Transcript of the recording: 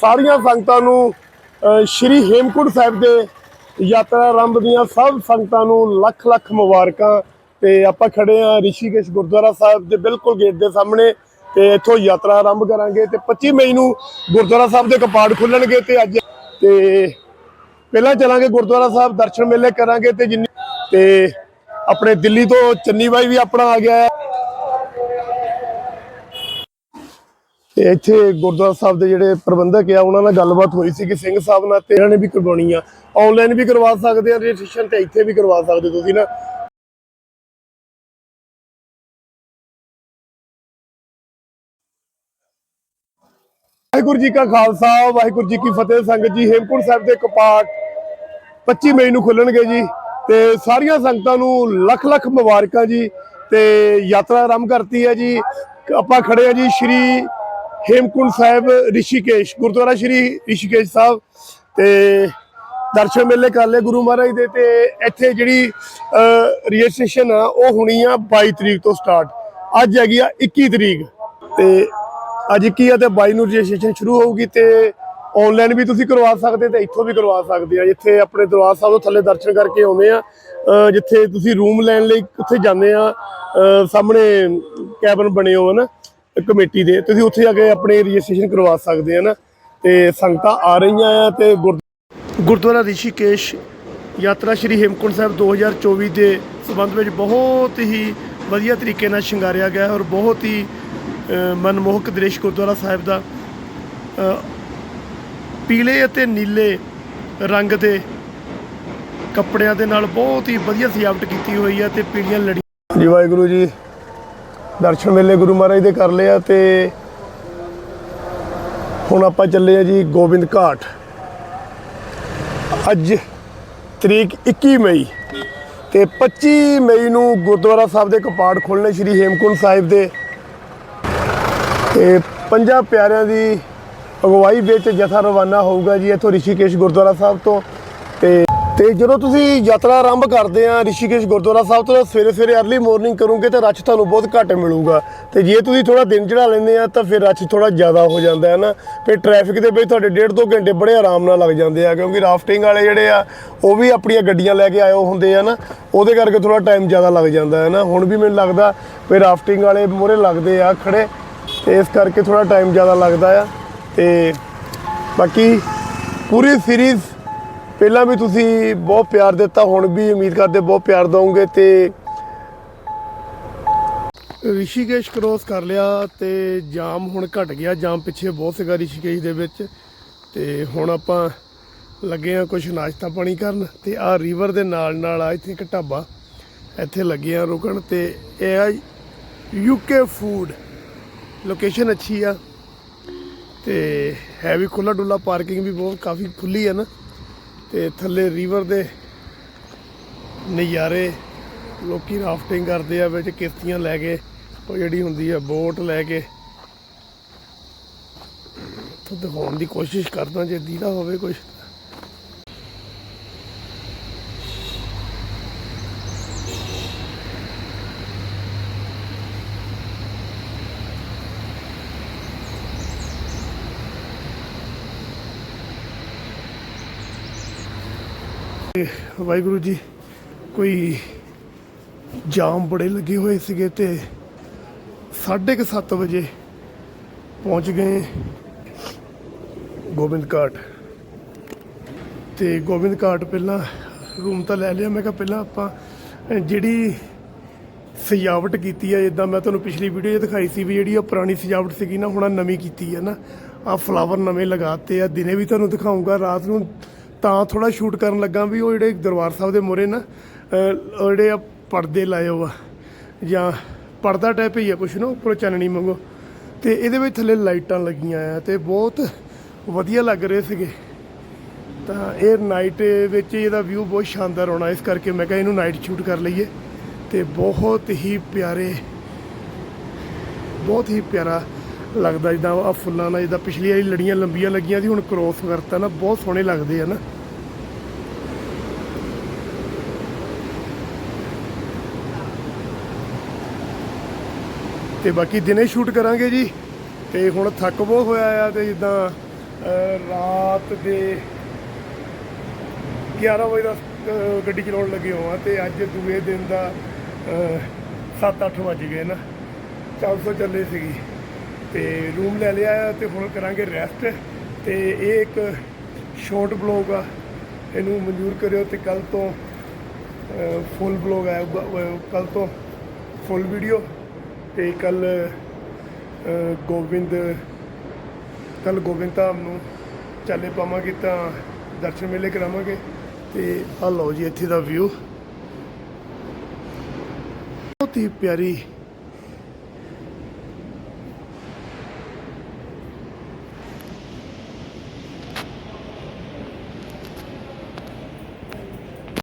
ਸਾਰੀਆਂ ਸੰਗਤਾਂ ਨੂੰ ਸ਼੍ਰੀ ਹੇਮਕੁੰਟ ਸਾਹਿਬ ਦੇ ਯਾਤਰਾ ਆਰੰਭ ਦੀਆਂ ਸਭ ਸੰਗਤਾਂ ਨੂੰ ਲੱਖ ਲੱਖ ਮੁਬਾਰਕਾਂ ਤੇ ਆਪਾਂ ਖੜੇ ਆ ਰਿਸ਼ੀਕੇਸ਼ ਗੁਰਦੁਆਰਾ ਸਾਹਿਬ ਦੇ ਬਿਲਕੁਲ ਗੇਟ ਦੇ ਸਾਹਮਣੇ ਤੇ ਇੱਥੋਂ ਯਾਤਰਾ ਆਰੰਭ ਕਰਾਂਗੇ ਤੇ 25 ਮਈ ਨੂੰ ਗੁਰਦੁਆਰਾ ਸਾਹਿਬ ਦੇ ਕਪਾਟ ਖੁੱਲਣਗੇ ਤੇ ਅੱਜ ਤੇ ਪਹਿਲਾਂ ਚਲਾਂਗੇ ਗੁਰਦੁਆਰਾ ਸਾਹਿਬ, ਦਰਸ਼ਨ ਮੇਲੇ ਕਰਾਂਗੇ ਤੇ ਜਿੰਨੀ ਤੇ ਆਪਣੇ ਦਿੱਲੀ ਤੋਂ ਚੰਨੀ ਬਾਈ ਵੀ ਆਪਣਾ ਆ ਗਿਆ ਹੈ। ਤੇ ਇੱਥੇ ਗੁਰਦੁਆਰਾ ਸਾਹਿਬ ਦੇ ਜਿਹੜੇ ਪ੍ਰਬੰਧਕ ਆ, ਉਹਨਾਂ ਨਾਲ ਗੱਲਬਾਤ ਹੋਈ ਸੀ ਕਿ ਸਿੰਘ ਸਾਹਿਬ ਨਾਲ ਤੇ ਇਹਨਾਂ ਨੇ ਵੀ ਕਰਵਾਉਣੀ ਆ। ਆਨਲਾਈਨ ਵੀ ਕਰਵਾ ਸਕਦੇ ਆ ਰਜਿਸਟ੍ਰੇਸ਼ਨ ਤੇ ਇੱਥੇ ਵੀ ਕਰਵਾ ਸਕਦੇ ਤੁਸੀਂ ਨਾ। ਵਾਹਿਗੁਰੂ ਜੀ ਕਾ ਖਾਲਸਾ, ਵਾਹਿਗੁਰੂ ਜੀ ਕੀ ਫਤਿਹ। ਸੰਗਤ ਜੀ, ਹੇਮਕੁੰਟ ਸਾਹਿਬ ਦੇ ਕਪਾਟ 25 ਮਈ ਨੂੰ ਖੁੱਲਣਗੇ ਜੀ ਤੇ ਸਾਰੀਆਂ ਸੰਗਤਾਂ ਨੂੰ ਲੱਖ ਲੱਖ ਮੁਬਾਰਕਾਂ ਜੀ ਤੇ ਯਾਤਰਾ ਆਰੰਭ ਕਰਤੀ ਹੈ ਜੀ। ਆਪਾਂ ਖੜੇ ਆ ਜੀ ਸ਼੍ਰੀ ਹੇਮਕੁੰਟ ਸਾਹਿਬ, ਰਿਸ਼ੀਕੇਸ਼, ਗੁਰਦੁਆਰਾ ਸ਼੍ਰੀ ਰਿਸ਼ੀਕੇਸ਼ ਸਾਹਿਬ ਤੇ ਦਰਸ਼ਨ ਮੇਲੇ ਕਰ ਲਏ ਗੁਰੂ ਮਹਾਰਾਜ ਦੇ ਤੇ ਇੱਥੇ ਜਿਹੜੀ ਰਜਿਸਟ੍ਰੇਸ਼ਨ ਆ, ਉਹ ਹੋਣੀ ਆ 22 ਤਰੀਕ ਤੋਂ ਸਟਾਰਟ ਅੱਜ ਹੈਗੀ ਆ 21 ਤਰੀਕ। ਤੇ ਅੱਜ 21 ਆ ਤੇ 22 ਨੂੰ ਰਜਿਸਟ੍ਰੇਸ਼ਨ ਸ਼ੁਰੂ ਹੋਊਗੀ ਤੇ ਆਨਲਾਈਨ ਵੀ ਤੁਸੀਂ ਕਰਵਾ ਸਕਦੇ ਤੇ ਇੱਥੋਂ ਵੀ ਕਰਵਾ ਸਕਦੇ ਆ। ਜਿੱਥੇ ਆਪਣੇ ਦਰਬਾਰ ਸਾਹਿਬ ਤੋਂ ਥੱਲੇ ਦਰਸ਼ਨ ਕਰਕੇ ਆਉਂਦੇ ਆ ਜਿੱਥੇ ਤੁਸੀਂ ਰੂਮ ਲੈਣ ਲਈ ਉੱਥੇ ਜਾਂਦੇ ਆ ਸਾਹਮਣੇ ਕੈਬਨ ਬਣੇ ਹੋ ਹਨ ਕਮੇਟੀ ਦੇ, ਤੁਸੀਂ ਉੱਥੇ ਜਾ ਕੇ ਆਪਣੇ ਰਜਿਸਟ੍ਰੇਸ਼ਨ ਕਰਵਾ ਸਕਦੇ ਆ ਨਾ। ਤੇ ਸੰਗਤਾਂ ਆ ਰਹੀਆਂ ਆ ਤੇ ਗੁਰ- ਗੁਰਦੁਆਰਾ ਰਿਸ਼ੀਕੇਸ਼ ਯਾਤਰਾ ਸ਼੍ਰੀ ਹੇਮਕੁੰਟ ਸਾਹਿਬ 2024 ਦੇ ਸਬੰਧ ਵਿੱਚ ਬਹੁਤ ਹੀ ਵਧੀਆ ਤਰੀਕੇ ਨਾਲ ਸ਼ਿੰਗਾਰਿਆ ਗਿਆ ਔਰ ਬਹੁਤ ਹੀ ਮਨਮੋਹਕ ਦ੍ਰਿਸ਼ ਗੁਰਦੁਆਰਾ ਸਾਹਿਬ ਦਾ। ਪੀਲੇ ਅਤੇ ਨੀਲੇ ਰੰਗ ਦੇ ਕੱਪੜਿਆਂ ਦੇ ਨਾਲ ਬਹੁਤ ਹੀ ਵਧੀਆ ਸਜਾਵਟ ਕੀਤੀ ਹੋਈ ਹੈ ਤੇ ਪੀੜੀਆਂ ਲੜੀਆਂ ਜੀ ਵਾਹਿਗੁਰੂ ਜੀ ਦਰਸ਼ਨ ਮੇਲੇ ਗੁਰੂ ਮਹਾਰਾਜ ਦੇ ਕਰ ਲਿਆ ਤੇ ਹੁਣ ਆਪਾਂ ਚੱਲੇ ਆ ਜੀ ਗੋਬਿੰਦ ਘਾਟ। ਅੱਜ ਤਰੀਕ 21 ਮਈ ਤੇ 25 ਮਈ ਨੂੰ ਗੁਰਦੁਆਰਾ ਸਾਹਿਬ ਦੇ ਕਪਾਟ ਖੋਲਣੇ ਸ਼੍ਰੀ ਹੇਮਕੁੰਟ ਸਾਹਿਬ ਦੇ। ਤੇ ਪੰਜਾਂ ਪਿਆਰਿਆਂ ਦੀ ਅਗਵਾਈ ਵਿੱਚ ਜਥਾ ਰਵਾਨਾ ਹੋਊਗਾ ਜੀ ਇੱਥੋਂ ਰਿਸ਼ੀਕੇਸ਼ ਗੁਰਦੁਆਰਾ ਸਾਹਿਬ ਤੋਂ ਤੇ ਤੇ ਜਦੋਂ ਤੁਸੀਂ ਯਾਤਰਾ ਆਰੰਭ ਕਰਦੇ ਆ ਰਿਸ਼ੀਕੇਸ਼ ਗੁਰਦੁਆਰਾ ਸਾਹਿਬ ਤੋਂ ਸਵੇਰੇ ਸਵੇਰੇ ਅਰਲੀ ਮਾਰਨਿੰਗ ਕਰੋਗੇ ਤਾਂ ਰਸ਼ ਤੁਹਾਨੂੰ ਬਹੁਤ ਘੱਟ ਮਿਲੂਗਾ। ਤੇ ਜੇ ਤੁਸੀਂ ਥੋੜਾ ਦਿਨ ਚੜਾ ਲੈਂਦੇ ਆ ਤਾਂ ਫਿਰ ਰਸ਼ ਥੋੜਾ ਜ਼ਿਆਦਾ ਹੋ ਜਾਂਦਾ ਹੈ ਨਾ। ਫਿਰ ਟ੍ਰੈਫਿਕ ਦੇ ਵਿੱਚ ਤੁਹਾਡੇ ਡੇਢ ਦੋ ਘੰਟੇ ਬੜੇ ਆਰਾਮ ਨਾਲ ਲੱਗ ਜਾਂਦੇ ਆ ਕਿਉਂਕਿ ਰਾਫਟਿੰਗ ਵਾਲੇ ਜਿਹੜੇ ਆ, ਉਹ ਵੀ ਆਪਣੀਆਂ ਗੱਡੀਆਂ ਲੈ ਕੇ ਆਇਓ ਹੁੰਦੇ ਆ ਨਾ। ਉਹਦੇ ਕਰਕੇ ਥੋੜਾ ਟਾਈਮ ਜ਼ਿਆਦਾ ਲੱਗ ਜਾਂਦਾ ਹੈ ਨਾ। ਹੁਣ ਵੀ ਮੈਨੂੰ ਲੱਗਦਾ ਵੀ ਰਾਫਟਿੰਗ ਵਾਲੇ ਮੋਰੇ ਲੱਗਦੇ ਆ ਖੜੇ ਤੇ ਇਸ ਕਰਕੇ ਥੋੜਾ ਟਾਈਮ ਜ਼ਿਆਦਾ ਲੱਗਦਾ ਆ। ਤੇ ਬਾਕੀ ਪੂਰੀ ਸੀਰੀਜ਼ ਪਹਿਲਾਂ ਵੀ ਤੁਸੀਂ ਬਹੁਤ ਪਿਆਰ ਦਿੱਤਾ, ਹੁਣ ਵੀ ਉਮੀਦ ਕਰਦੇ ਬਹੁਤ ਪਿਆਰ ਦਵੋਗੇ ਤੇ ਰਿਸ਼ੀਕੇਸ਼ ਕ੍ਰੋਸ ਕਰ ਲਿਆ ਤੇ ਜਾਮ ਹੁਣ ਘਟ ਗਿਆ, ਜਾਮ ਪਿੱਛੇ ਬਹੁਤ ਸੀਗਾ ਰਿਸ਼ੀਕੇਸ਼ ਦੇ ਵਿੱਚ ਤੇ ਹੁਣ ਆਪਾਂ ਲੱਗੇ ਆ ਕੁਝ ਨਾਸ਼ਤਾ ਪਾਣੀ ਕਰਨ ਤੇ ਆ ਰਿਵਰ ਦੇ ਨਾਲ ਨਾਲ ਆ ਇੱਥੇ ਇੱਕ ਢਾਬਾ ਇੱਥੇ ਲੱਗੇ ਆ ਰੁਕਣ ਤੇ ਇਹ ਆ ਯੂਕੇ ਫੂਡ ਲੋਕੇਸ਼ਨ ਅੱਛੀ ਆ ਤੇ ਹੈ ਵੀ ਖੁੱਲਾ ਡੁੱਲਾ ਪਾਰਕਿੰਗ ਵੀ ਬਹੁਤ, ਕਾਫੀ ਖੁੱਲੀ ਆ ਨਾ। ਤੇ ਥੱਲੇ ਰਿਵਰ ਦੇ ਨਜ਼ਾਰੇ ਲੋਕੀ ਰਾਫਟਿੰਗ ਕਰਦੇ ਆ, ਵਿੱਚ ਕਿਸ਼ਤੀਆਂ ਲੈ ਕੇ, ਉਹ ਜਿਹੜੀ ਹੁੰਦੀ ਆ ਬੋਟ ਲੈ ਕੇ। ਤਾਂ ਦਿਖਾਉਣ ਦੀ ਕੋਸ਼ਿਸ਼ ਕਰਦਾ, ਜੇ ਦੀਦਾ ਹੋਵੇ ਕੁਝ ਵਾਹਿਗੁਰੂ ਜੀ, ਕੋਈ ਜਾਮ ਬੜੇ ਲੱਗੇ ਹੋਏ ਸੀਗੇ ਤੇ 7:30 ਵਜੇ ਪਹੁੰਚ ਗਏ ਗੋਬਿੰਦ ਘਾਟ। ਤੇ ਗੋਬਿੰਦ ਘਾਟ ਪਹਿਲਾਂ ਰੂਮ ਤਾਂ ਲੈ ਲਿਆ, ਮੈਂ ਕਿਹਾ ਪਹਿਲਾਂ ਆਪਾਂ ਜਿਹੜੀ ਸਜਾਵਟ ਕੀਤੀ ਹੈ ਜਿੱਦਾਂ ਮੈਂ ਤੁਹਾਨੂੰ ਪਿਛਲੀ ਵੀਡੀਓ 'ਚ ਦਿਖਾਈ ਸੀ ਵੀ ਜਿਹੜੀ ਉਹ ਪੁਰਾਣੀ ਸਜਾਵਟ ਸੀਗੀ ਨਾ, ਹੁਣ ਨਵੀਂ ਕੀਤੀ ਹੈ ਨਾ ਆ ਫਲਾਵਰ ਨਵੇਂ ਲਗਾਤੇ ਆ, ਦਿਨੇ ਵੀ ਤੁਹਾਨੂੰ ਦਿਖਾਉਂਗਾ, ਰਾਤ ਨੂੰ ਤਾਂ ਥੋੜਾ ਸ਼ੂਟ ਕਰਨ ਲੱਗਾ ਵੀ ਉਹ ਜਿਹੜੇ ਦਰਬਾਰ ਸਾਹਿਬ ਦੇ ਮੋਰੇ ਨਾ ਜਿਹੜੇ ਆ ਪਰਦੇ ਲਾਏ ਹੋ ਜਾਂ ਪਰਦਾ ਟਾਈਪ ਹੀ ਆ ਕੁਛ ਨਾ, ਉੱਪਰੋਂ ਚਾਨਣੀ ਮੰਗੋ ਤੇ ਇਹਦੇ ਵਿੱਚ ਥੱਲੇ ਲਾਈਟਾਂ ਲੱਗੀਆਂ ਆ ਤੇ ਬਹੁਤ ਵਧੀਆ ਲੱਗ ਰਹੇ ਸੀਗੇ। ਤਾਂ ਇਹ ਨਾਈਟ ਵਿੱਚ ਇਹਦਾ ਵਿਊ ਬਹੁਤ ਸ਼ਾਨਦਾਰ ਆਉਣਾ, ਇਸ ਕਰਕੇ ਮੈਂ ਕਿਹਾ ਇਹਨੂੰ ਨਾਈਟ ਸ਼ੂਟ ਕਰ ਲਈਏ। ਤੇ ਬਹੁਤ ਹੀ ਪਿਆਰੇ, ਬਹੁਤ ਹੀ ਪਿਆਰਾ ਲੱਗਦਾ ਜਿੱਦਾਂ ਆ ਫੁੱਲਾਂ ਨਾਲ ਜਿੱਦਾਂ ਪਿਛਲੀ ਵਾਲੀ ਲੜੀਆਂ ਲੰਬੀਆਂ ਲੱਗੀਆਂ ਸੀ, ਹੁਣ ਕ੍ਰੋਸ ਕਰਤਾ ਨਾ, ਬਹੁਤ ਸੋਹਣੇ ਲੱਗਦੇ ਆ ਨਾ। ਤੇ ਬਾਕੀ ਦਿਨੇ ਸ਼ੂਟ ਕਰਾਂਗੇ ਜੀ। ਤੇ ਹੁਣ ਥੱਕ ਬਹੁਤ ਹੋਇਆ ਆ ਤੇ ਜਿੱਦਾਂ ਰਾਤ ਦੇ 11 ਵਜੇ ਦਾ ਗੱਡੀ ਚਲਾਉਣ ਲੱਗੇ ਹੋਵਾਂ ਤੇ ਅੱਜ ਦੂਏ ਦਿਨ ਦਾ 7-8 ਵਜ ਗਏ ਨਾ। 400 ਚੱਲੇ ਸੀਗੀ। ਤੇ ਰੂਮ ਲੈ ਲਿਆ ਆ ਤੇ ਹੁਣ ਕਰਾਂਗੇ ਰੈਸਟ ਤੇ ਇਹ ਇੱਕ ਸ਼ਾਰਟ ਬਲੌਗ ਆ। ਇਹਨੂੰ ਮਨਜ਼ੂਰ ਕਰਿਓ ਤੇ ਕੱਲ ਤੋਂ ਫੁੱਲ ਬਲੌਗ ਆਏਗਾ ਕੱਲ ਤੋਂ ਫੁੱਲ ਵੀਡੀਓ ਤੇ ਕੱਲ ਗੋਬਿੰਦ ਕੱਲ ਗੋਬਿੰਦ ਧਾਮ ਨੂੰ ਚਾਲੇ ਪਾਵਾਂਗੇ ਤਾਂ ਦਰਸ਼ਨ ਮੇਲੇ ਕਰਾਵਾਂਗੇ ਤੇ ਆ ਲਓ ਜੀ ਇੱਥੇ ਦਾ ਵਿਊ ਬਹੁਤ ਹੀ ਪਿਆਰੀ